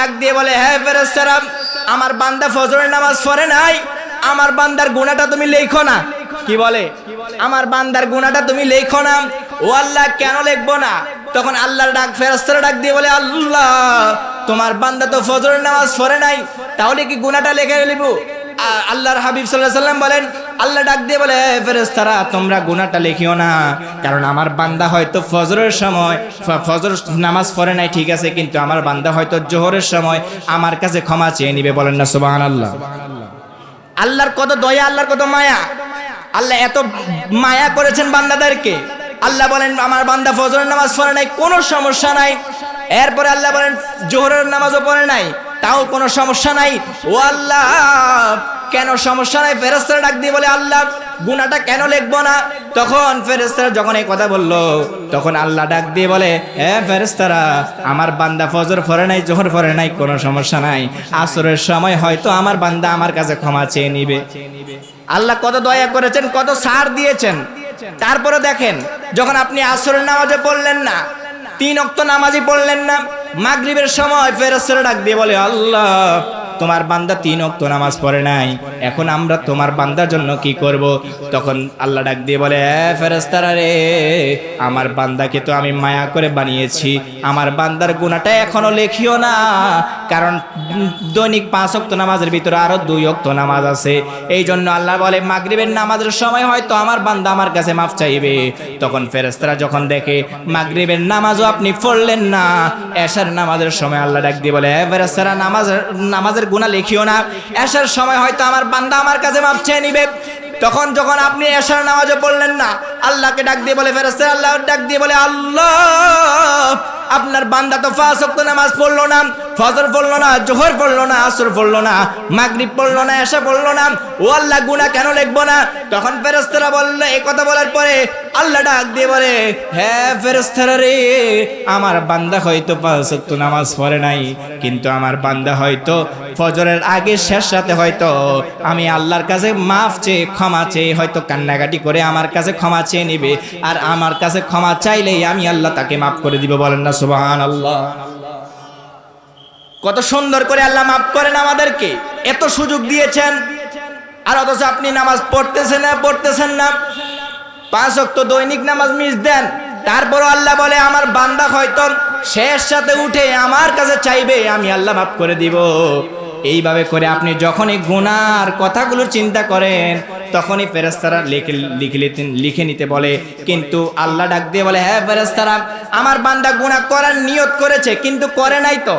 ডাক দিয়ে বলে হ্যাঁ ফেরেস্তারা আমার বান্দা ফজরের নামাজ পড়ে নাই, আমার বান্দার গুণাটা তুমি লেখো না। কি বলে? আমার বান্দার গুণাটা তুমি লেখো না। ও আল্লাহ কেন লিখব না? তখন আল্লাহর ডাক ফেরেস্তারা ডাক দিয়ে বলে, আল্লাহ, তোমার বান্দা তো ফজরের নামাজ পড়ে নাই, তাহলে কি গুণাটা লেখে লিবু আল্লাহর হাবিব সাল্লাহ সাল্লাম বলেন আল্লাহ ডাক দিয়ে বলে, "এ ফেরেশতারা, তোমরা গুনাহটা লিখিও না। কারণ আমার বান্দা হয়তো ফজরের সময় ফজর নামাজ পড়ে নাই, ঠিক আছে, কিন্তু আমার বান্দা হয়তো জোহরের সময় আমার কাছে ক্ষমা চেয়ে নিবে। বলেন না সুবাহ আল্লাহ আল্লাহর কত দয়া, আল্লাহর কত মায়া। আল্লাহ এত মায়া করেছেন বান্দাদেরকে। আল্লাহ বলেন, আমার বান্দা ফজরের নামাজ পড়ে নাই, কোনো সমস্যা নাই। এরপরে আল্লাহ বলেন, জোহরের নামাজও পড়ে নাই, তাও কোনো সমস্যা নাই। ও আল্লাহ কেন সমস্যা নাই? ফেরেস্তারা ডাক দিয়ে বলে, আল্লাহ গুনাটা কেন লিখব না? তখন ফেরেস্তারা যখন এই কথা বলল, তখন আল্লাহ ডাক দিয়ে বলে, এ ফেরেস্তারা আমার বান্দা ফজর ফরে নাই, জোহর ফরে নাই, কোনো সমস্যা নাই। আসরের সময় হয়তো আমার বান্দা আমার কাছে ক্ষমা চেয়ে নিবে। আল্লাহ কত দয়া করেছেন, কত সার দিয়েছেন। তারপরে দেখেন, যখন আপনি আসরের নামাজে পড়লেন না, তিন অক্ত নামাজই পড়লেন না, মাগরিবের সময় ফেরেস্তারা ডাক দিয়ে বলে, আল্লাহ তোমার বান্দা তিন অক্ত নামাজ পড়ে নাই। এখন আমরা তোমার বান্দার জন্য কি করব? তখন আল্লাহ ডাক দিয়ে বলে, "এ ফেরেস্তারা রে, আমার বান্দাকে তো আমি মায়া করে বানিয়েছি। আমার বান্দার গুণাটা এখনও লেখিও না। কারণ দৈনিক পাঁচ অক্ত নামাজের ভিতরে আরও দুই অক্ত নামাজ আছে। এই জন্য আল্লাহ বলে, মাগরিবের নামাজের সময় হয়তো আমার বান্দা আমার কাছে মাফ চাইবে। তখন ফেরেস্তারা যখন দেখে, মাগরিবের নামাজও আপনি পড়লেন না। এশার নামাজের সময় আল্লাহ ডাক দিয়ে বলে, "এ ফেরেস্তারা নামাজ নামাজের গুণা লিখিও না। এসার সময় হয়তো আমার বান্দা আমার কাছে মাপ চেয়ে নিবে। তখন যখন আপনি এশার নামাজও পড়লেন না, আল্লাহকে ডাক দিয়ে বলে ফেরেছে আল্লাহ ডাক দিয়ে বলে, আল্লাহ, আপনার বান্দা তো ফাঁস নামাজ পড়ল না। ফজর পড়ল না, জোহর পড়ল না, আসর পড়ল না, মাগরিব পড়ল না এসা পড়ল না, ও আল্লাহ গুনা কেন লিখব না? তখন ফেরেস্তারা বলল এই কথা বলার পরে আল্লাহ ডাক দিয়ে বলে হ্যাঁ ফেরেস্তারা রে, আমার বান্দা হয়তো পাঁচ অক্ত নামাজ পড়ে নাই, কিন্তু আমার বান্দা হয়তো ফজরের আগে শেষ রাতে হয়তো আমি আল্লাহর কাছে মাফ চেয়ে, ক্ষমা চেয়ে হয়তো কান্নাকাটি করে আমার কাছে ক্ষমা চেয়ে নিবে, আর আমার কাছে ক্ষমা চাইলেই আমি আল্লাহ তাকে মাফ করে দিব, বলেন না সুবাহান আল্লাহ কত সুন্দর করে আল্লাহ মাফ করেন আমাদেরকে। এত সুযোগ দিয়েছেন। আর অথচ আপনি নামাজ পড়তেছেন না পড়তেছেন না। পাঁচ অক্ত দৈনিক নামাজ মিস দেন। তারপরও আল্লাহ বলে, আমার বান্দা হয়তো শেষ সাথে উঠে আমার কাছে চাইবে, আমি আল্লাহ মাফ করে দিব। এইভাবে করে আপনি যখনই গুনার কথাগুলো চিন্তা করেন, তখনই ফেরেস্তারা লিখে লিখে লিখে নিতে বলে। কিন্তু আল্লাহ ডাক দিয়ে বলে হ্যাঁ ফেরেস্তারা আমার বান্দা গুনাহ করার নিয়ত করেছে, কিন্তু করে নাই তো।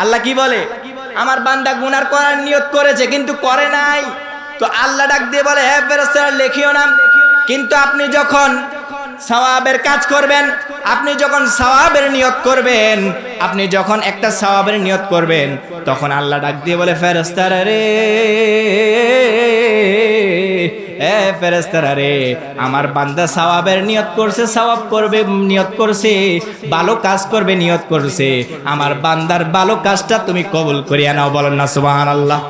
আল্লাহ কি বলে? আমার বান্দা গুনার করার নিয়ত করেছে কিন্তু করে নাই। তো আল্লাহ ডাক দিয়ে বলে হ্যাঁ ফেরেস্তারা লেখিও না। কিন্তু আপনি যখন সওয়াবের কাজ করবেন আপনি যখন সওয়াবের নিয়ত করবেন আপনি যখন একটা সওয়াবের নিয়ত করবেন তখন আল্লাহ ডাক দিয়ে বলে ফেরেস্তারা রে এ ফেরেস্তারা আমার বান্দা সওয়াবের নিয়ত করছে, সওয়াব করবে, নিয়ত করছে, ভালো কাজ করবে, নিয়ত করছে। আমার বান্দার ভালো কাজটা তুমি কবুল করিয়া নাও, বলেন না, সুবহানাল্লাহ।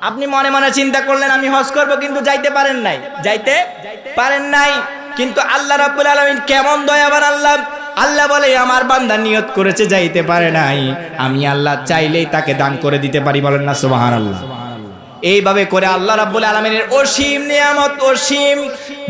আপনি মনে মনে চিন্তা করলেন, আমি হজ করব, কিন্তু যাইতে পারেন নাই। যাইতে পারেন নাই। কিন্তু আল্লাহ রাব্বুল আলামিন কেমন দয়াবান আল্লাহ। আল্লাহ বলে, আমার বান্দা নিয়ত করেছে, যাইতে পারে নাই। আমি আল্লাহ চাইলেই তাকে দান করে দিতে পারি, বলেন না, সুবহানাল্লাহ। এইভাবে করে আল্লাহ রাব্বুল আলমিনের অসীম নিয়ামত, অসীম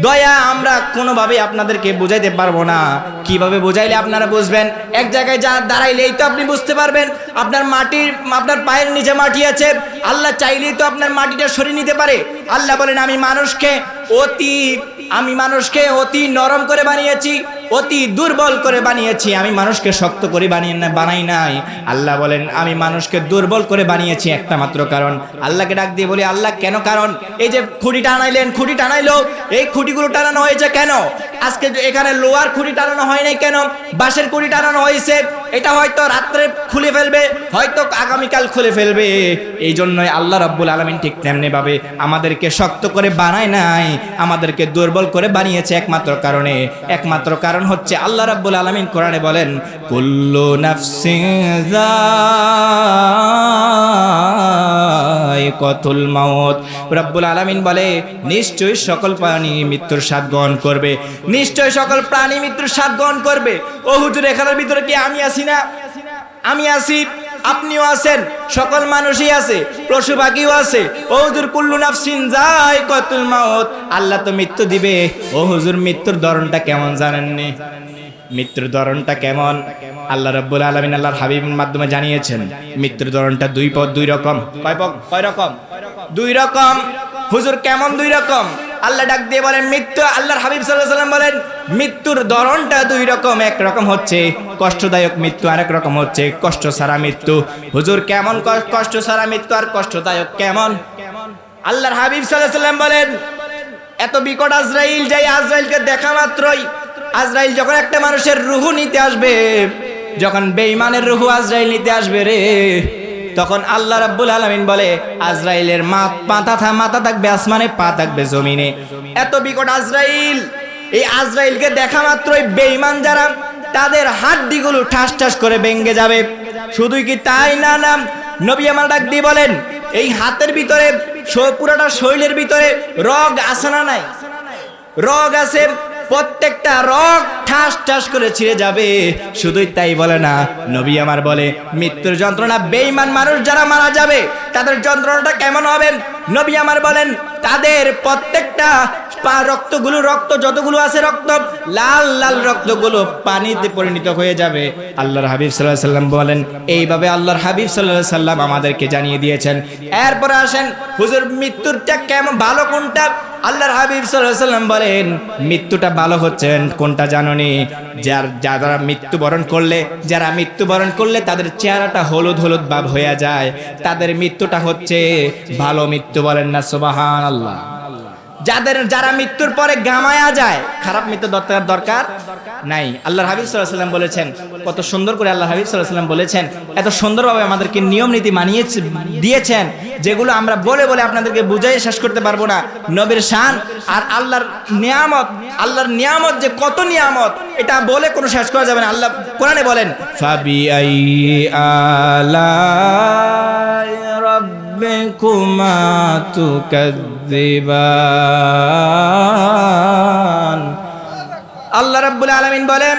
দয়া আমরা কোনোভাবেই আপনাদেরকে বুঝাইতে পারব না। কীভাবে বুঝাইলে আপনারা বুঝবেন? এক জায়গায় যা দাঁড়াইলেই তো আপনি বুঝতে পারবেন। আপনার মাটির, আপনার পায়ের নিচে মাটি আছে। আল্লাহ চাইলেই তো আপনার মাটিটা সরিয়ে নিতে পারে। আল্লাহ বলেন, আমি মানুষকে অতি, আমি মানুষকে অতি নরম করে বানিয়েছি। অতি দুর্বল করে বানিয়েছি, আমি মানুষকে শক্ত করে বানিয়ে না, বানাই নাই। আল্লাহ বলেন, আমি মানুষকে দুর্বল করে বানিয়েছি একটা মাত্র কারণ। আল্লাহকে ডাক দিয়ে বলি, আল্লাহ কেন কারণ? এই যে খুঁটি টানাইলেন খুঁটি টানাইলো এই খুঁটিগুলো টানানো হয়েছে কেন? আজকে এখানে লোয়ার খুঁড়ি টানানো হয় নাই কেন? বাঁশের খুঁড়ি টানানো হয়েছে। এটা হয়তো রাত্রে খুলে ফেলবে, হয়তো আগামীকাল খুলে ফেলবে। এই জন্যই আল্লাহ রাব্বুল আলমিন ঠিক তেমনি ভাবে আমাদেরকে শক্ত করে বানায় নাই, আমাদেরকে দুর্বল করে বানিয়েছে একমাত্র কারণে। একমাত্র কারণ হচ্ছে আল্লাহ রাব্বুল আলমিন কোরআনে বলেন, কুল্লু নাফসিন কতুল মাউত। রব্বুল আলামিন বলে, নিশ্চয়ই সকল প্রাণী মৃত্যুর স্বাদ গ্রহণ করবে। নিশ্চয়ই সকল প্রাণী মৃত্যুর স্বাদ গ্রহণ করবে। ও হুজুর, এখানের ভিতরে কি আমি আছি না? আমি আছি, আপনিও আছেন, সকল মানুষই আছে, পশু পাখিও আছে। ও হুজুর, কুল্লু নাফসিন যায় কতুল মাউত। আল্লাহ তো মৃত্যু দিবে। ও হুজুর, মৃত্যুর ধরনটা কেমন জানেননি? মৃত্যুর ধরনটা কেমন? আল্লাহ রব্বুল আলমিন আল্লাহর হাবিবের মাধ্যমে জানিয়েছেন মৃত্যুর ধরনটা দুই পদ, দুই রকম। কয় রকম? দুই রকম। হুজুর, কেমন দুই রকম? আল্লাহ ডাক দিয়ে বলেন, মৃত্যু, আল্লাহর হাবিব সাল্লাম বলেন, মৃত্যুর ধরনটা দুই রকম, এক রকম হচ্ছে কষ্টদায়ক মৃত্যু, আরেক রকম হচ্ছে কষ্ট সারা মৃত্যু। হুজুর, কেমন কষ্ট সারা মৃত্যু আর কষ্টদায়ক কেমন? আল্লাহর হাবিব সাল্লাহ সাল্লাম বলেন, এত বিকট আজরাইল, যাই আজরাইলকে দেখা মাত্রই আজরাইল যখন একটা মানুষের রুহু নিতে আসবে, যখন বেঈমানের রুহু আজরাইল নিতে আসবে রে, তখন আল্লাহ রাব্বুল আলামিন বলে, আজরাইলের মাথা থা, মাথা থাকবে আসমানে, পা থাকবে জমিনে। এত বিকট আজরাইল, এই আজরাইলকে দেখা মাত্রই বেঈমান যারা, তাদের হাড্ডিগুলো ঠাস ঠাস করে ভেঙে যাবে। শুধুই কি তাই না নাম নবী আমার ডাক দিয়ে বলেন, এই হাতের ভিতরে পুরোটা শরীরের ভিতরে রগ আছে না নাই? রগ আছে প্রত্যেকটা রক ঠাস ঠাস করে ছিঁড়ে যাবে। শুধুই তাই বলে না, নবী আমার বলে, মৃত্যুর যন্ত্রণা বেইমান মানুষ যারা মারা যাবে, তাদের যন্ত্রণাটা কেমন হবেন নবী আমার বলেন তাদের প্রত্যেকটা পা রক্তগুলো, রক্ত যতগুলো আছে রক্ত, লাল লাল রক্তগুলো পানিতে পরিণত হয়ে যাবে। আল্লাহর হাবিব সাল্লাহ সাল্লাম বলেন, এইভাবে আল্লাহর হাবিব সাল্লাহ সাল্লাম আমাদেরকে জানিয়ে দিয়েছেন। এরপরে আসেন, হুজুর, মৃত্যুরটা কেমন, ভালো কোনটা? আল্লাহর হাবিব সাল্লাম বলেন, মৃত্যুটা ভালো হচ্ছেন কোনটা জাননি? যার যারা মৃত্যুবরণ করলে, যারা মৃত্যুবরণ করলে তাদের চেহারাটা হলুদ হলুদ ভাব হয়ে যায়। তাদের মৃত্যুটা হচ্ছে, ভালো মৃত্যু বলেন না সুবাহান আল্লাহ যাদের, যারা মৃত্যুর পরে গামায়া যায়, খারাপ মৃত্যু দত্তার দরকার নাই। আল্লাহ হাবিব সাল্লাম বলেছেন, কত সুন্দর করে আল্লাহ হাবিব সাল্লাম বলেছেন, এত সুন্দরভাবে আমাদেরকে নিয়ম নীতি মানিয়ে দিয়েছেন, যেগুলো আমরা বলে বলে আপনাদেরকে বুঝাই শেষ করতে পারব না। নবীর শান আর আল্লাহর নিয়ামত আল্লাহর নিয়ামত যে কত নিয়ামত, এটা বলে কোনো শেষ করা যাবে না। আল্লাহ কোরআনে বলেন আল্লাহ আলা দিবান আল্লাহ রাব্বুল আলামিন বলেন,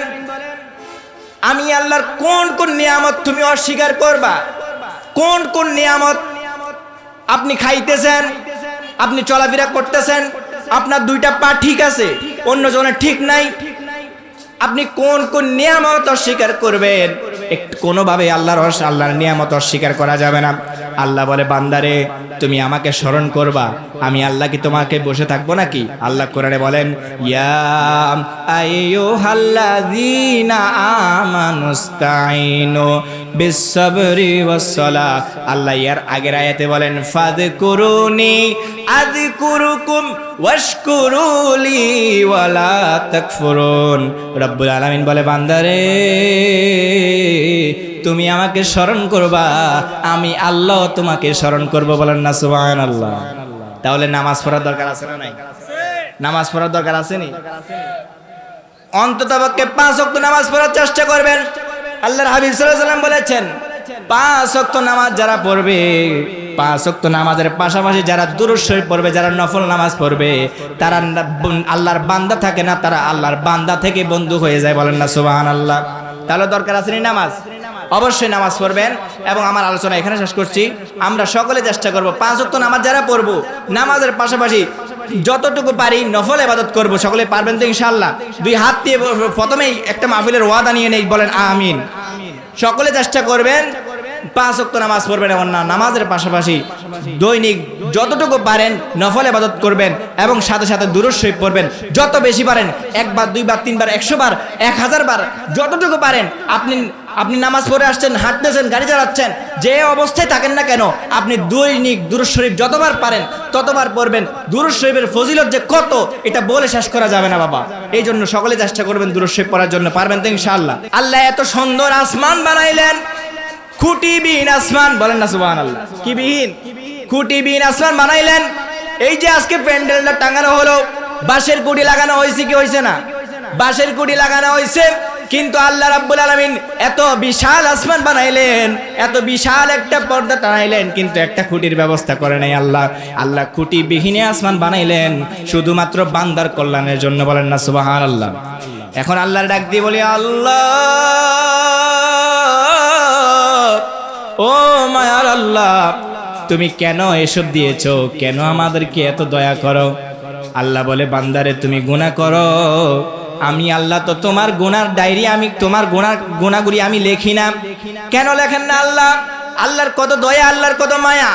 আমি আল্লাহর কোন কোন নিয়ামত তুমি অস্বীকার করবা? কোন কোন নিয়ামত আপনি খাইতেছেন, আপনি চলাফেরা করতেছেন, আপনার দুইটা পা ঠিক আছে, অন্যজনের ঠিক নাই, আপনি কোন কোন নিয়ামত অস্বীকার করবেন? কোনোভাবে আল্লাহর আল্লাহর নিয়ামত অস্বীকার করা যাবে না। আল্লাহ বলে, বান্দারে, তুমি আমাকে স্মরণ করবা। আমি আল্লাহ কি তোমাকে বসে থাকব নাকি? আল্লাহ কোরআনে বলেন, ইয়া আইয়ুহাল্লাযীনা বিসসাবরি আল্লাহ ইয়ার আগের আয়াতে বলেন, ফাযকুরুনি আযকুরুকুম ওয়াশকুরুলি ওয়ালা রব্বুল আলামিন বলে, বান্দারে, তুমি আমাকে স্মরণ করবা, আমি আল্লাহ তোমাকে স্মরণ করব বলেন না, সুবহানাল্লাহ। তাহলে নামাজ পড়ার দরকার আছে না নাই? নামাজ পড়ার দরকার আছে নি? অন্তত পক্ষে পাঁচ ওয়াক্ত নামাজ পড়ার চেষ্টা করবেন। আল্লাহর হাবিব সাল্লাম বলেছেন, পাঁচ ওয়াক্ত নামাজ যারা পড়বে, পাঁচ ওয়াক্ত নামাজের পাশাপাশি যারা দুরূদ শরীফ পড়বে, যারা নফল নামাজ পড়বে, তারা আল্লাহর বান্দা থাকে না, তারা আল্লাহর বান্দা থেকে বন্ধু হয়ে যায় বলেন না, সুবহানাল্লাহ। তাহলে দরকার আছে নামাজ? অবশ্যই নামাজ পড়বেন। এবং আমার আলোচনা এখানে শেষ করছি। আমরা সকলে চেষ্টা করব, পাঁচ ওয়াক্ত নামাজ যারা পড়ব, নামাজের পাশাপাশি যতটুকু পারি নফল ইবাদত করব, সকলে পারবেন তো ইনশাআল্লাহ। দুই হাত দিয়ে প্রথমেই একটা মাহফিলের ওয়াদা নিয়ে নেই, বলেন আমিন। সকলে চেষ্টা করবেন, পাঁচ ওয়াক্ত নামাজ পড়বেন এমন না, নামাজের পাশাপাশি দৈনিক যতটুকু পারেন নফল ইবাদত করবেন এবং সাথে সাথে শরীফ পড়বেন। যত বেশি পারেন, একবার, দুইবার, তিনবার, একশো বার, এক হাজার বার, যতটুকু পারেন, আপনি আপনি নামাজ পড়ে আসছেন হাঁটতেছেন গাড়ি চালাচ্ছেন যে অবস্থায় থাকেন না কেন আপনি দৈনিক দুরুদ শরীফ যতবার পারেন ততবার পড়বেন। দুরুদ শরীফের ফজিলত যে কত এটা বলে শেষ করা যাবে না বাবা। এই জন্য সকলে চেষ্টা করবেন দুরুদ শরীফ পড়ার জন্য পারবেন তো ইনশাআল্লাহ। আল্লাহ এত সুন্দর আসমান বানাইলেন। খুঁটিবিহীন আসমান বলেন না সুবহান আল্লাহ কি বিহীন খুঁটিবিহীন আসমান বানাইলেন। এই যে আজকে প্যান্ডেলটা টাঙানো হলো বাঁশের কুটি লাগানো হয়েছে কি হয়েছে না? বাঁশের কুটি লাগানো হয়েছে। কিন্তু আল্লাহ রাব্বুল আলামিন এত বিশাল আসমান বানাইলেন, এত বিশাল একটা পর্দা টানাইলেন, কিন্তু একটা খুঁটির ব্যবস্থা করে নাই আল্লাহ। আল্লাহ খুঁটি বিহীনে আসমান বানাইলেন, শুধুমাত্র বান্দার কল্যাণের জন্য বলেন না সুবাহান আল্লাহ এখন আল্লাহর ডাক দিয়ে বলি, আল্লাহ, ও মায়ার আল্লাহ, তুমি কেন এসব দিয়েছ? কেন আমাদেরকে এত দয়া করো? আল্লাহ বলে, বান্দারে, তুমি গুনাহ করো। আমি আল্লাহ তো তোমার গোনার ডায়েরি, আমি তোমার গোনার গুণাগুলি আমি লেখি না। কেন লেখেন না আল্লাহ? আল্লাহর কত দয়া, আল্লাহর কত মায়া?